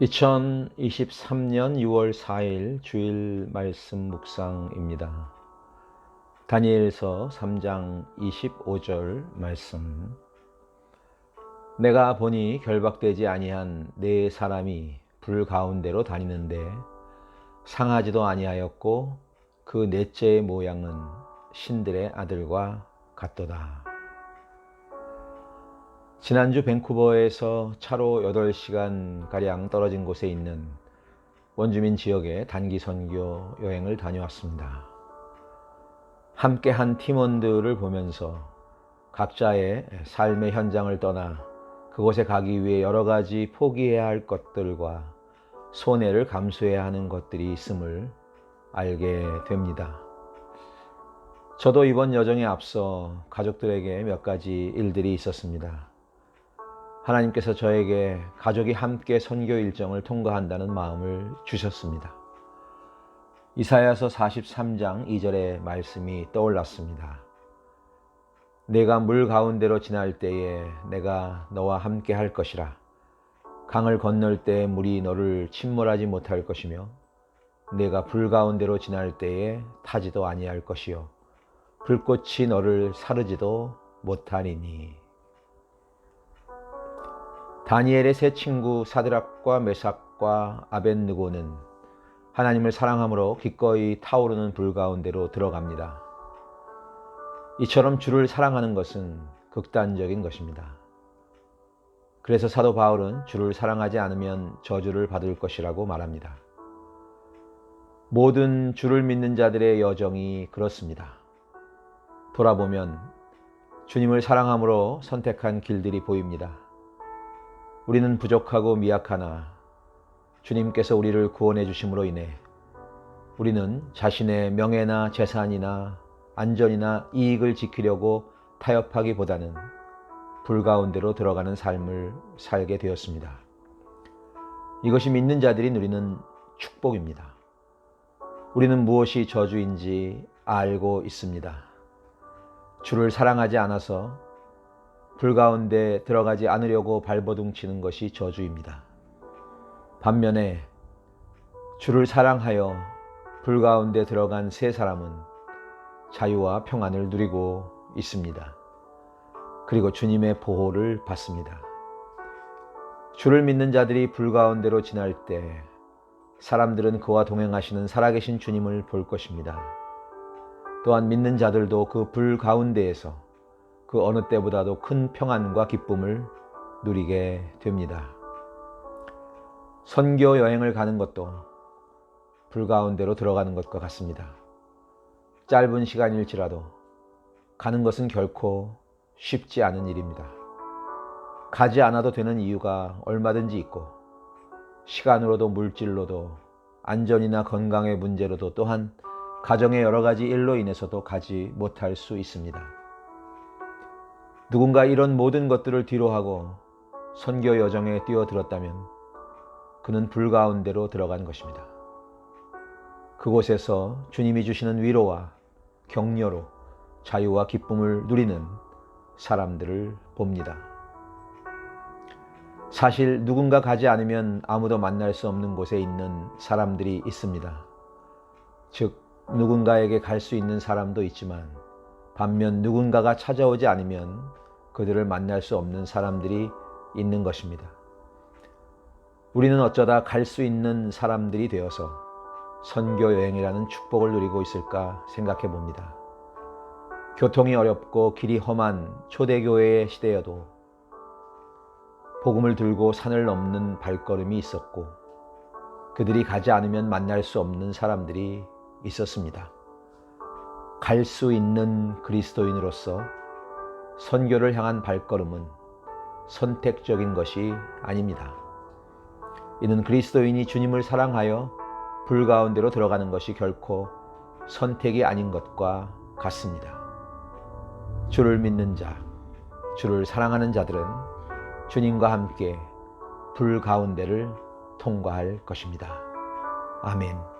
2023년 6월 4일 주일 말씀 묵상입니다. 다니엘서 3장 25절 말씀. 내가 보니 결박되지 아니한 네 사람이 불 가운데로 다니는데 상하지도 아니하였고 그 넷째의 모양은 신들의 아들과 같도다. 지난주 밴쿠버에서 차로 8시간 가량 떨어진 곳에 있는 원주민 지역의 단기 선교 여행을 다녀왔습니다. 함께 한 팀원들을 보면서 각자의 삶의 현장을 떠나 그곳에 가기 위해 여러 가지 포기해야 할 것들과 손해를 감수해야 하는 것들이 있음을 알게 됩니다. 저도 이번 여정에 앞서 가족들에게 몇 가지 일들이 있었습니다. 하나님께서 저에게 가족이 함께 선교 일정을 통과한다는 마음을 주셨습니다. 이사야서 43장 2절의 말씀이 떠올랐습니다. 내가 물 가운데로 지날 때에 내가 너와 함께 할 것이라. 강을 건널 때 물이 너를 침몰하지 못할 것이며 내가 불 가운데로 지날 때에 타지도 아니할 것이요 불꽃이 너를 사르지도 못하리니. 다니엘의 세 친구 사드락과 메삭과 아벤느고는 하나님을 사랑함으로 기꺼이 타오르는 불 가운데로 들어갑니다. 이처럼 주를 사랑하는 것은 극단적인 것입니다. 그래서 사도 바울은 주를 사랑하지 않으면 저주를 받을 것이라고 말합니다. 모든 주를 믿는 자들의 여정이 그렇습니다. 돌아보면 주님을 사랑함으로 선택한 길들이 보입니다. 우리는 부족하고 미약하나 주님께서 우리를 구원해 주심으로 인해 우리는 자신의 명예나 재산이나 안전이나 이익을 지키려고 타협하기보다는 불 가운데로 들어가는 삶을 살게 되었습니다. 이것이 믿는 자들이 누리는 축복입니다. 우리는 무엇이 저주인지 알고 있습니다. 주를 사랑하지 않아서 불 가운데 들어가지 않으려고 발버둥 치는 것이 저주입니다. 반면에 주를 사랑하여 불 가운데 들어간 세 사람은 자유와 평안을 누리고 있습니다. 그리고 주님의 보호를 받습니다. 주를 믿는 자들이 불 가운데로 지날 때 사람들은 그와 동행하시는 살아계신 주님을 볼 것입니다. 또한 믿는 자들도 그 불 가운데에서 그 어느 때보다도 큰 평안과 기쁨을 누리게 됩니다. 선교 여행을 가는 것도 불 가운데로 들어가는 것과 같습니다. 짧은 시간일지라도 가는 것은 결코 쉽지 않은 일입니다. 가지 않아도 되는 이유가 얼마든지 있고 시간으로도 물질로도 안전이나 건강의 문제로도 또한 가정의 여러 가지 일로 인해서도 가지 못할 수 있습니다. 누군가 이런 모든 것들을 뒤로하고 선교 여정에 뛰어들었다면 그는 불 가운데로 들어간 것입니다. 그곳에서 주님이 주시는 위로와 격려로 자유와 기쁨을 누리는 사람들을 봅니다. 사실 누군가 가지 않으면 아무도 만날 수 없는 곳에 있는 사람들이 있습니다. 즉, 누군가에게 갈 수 있는 사람도 있지만 반면 누군가가 찾아오지 않으면 그들을 만날 수 없는 사람들이 있는 것입니다. 우리는 어쩌다 갈 수 있는 사람들이 되어서 선교 여행이라는 축복을 누리고 있을까 생각해 봅니다. 교통이 어렵고 길이 험한 초대교회의 시대여도 복음을 들고 산을 넘는 발걸음이 있었고 그들이 가지 않으면 만날 수 없는 사람들이 있었습니다. 갈 수 있는 그리스도인으로서 선교를 향한 발걸음은 선택적인 것이 아닙니다. 이는 그리스도인이 주님을 사랑하여 불 가운데로 들어가는 것이 결코 선택이 아닌 것과 같습니다. 주를 믿는 자, 주를 사랑하는 자들은 주님과 함께 불 가운데를 통과할 것입니다. 아멘.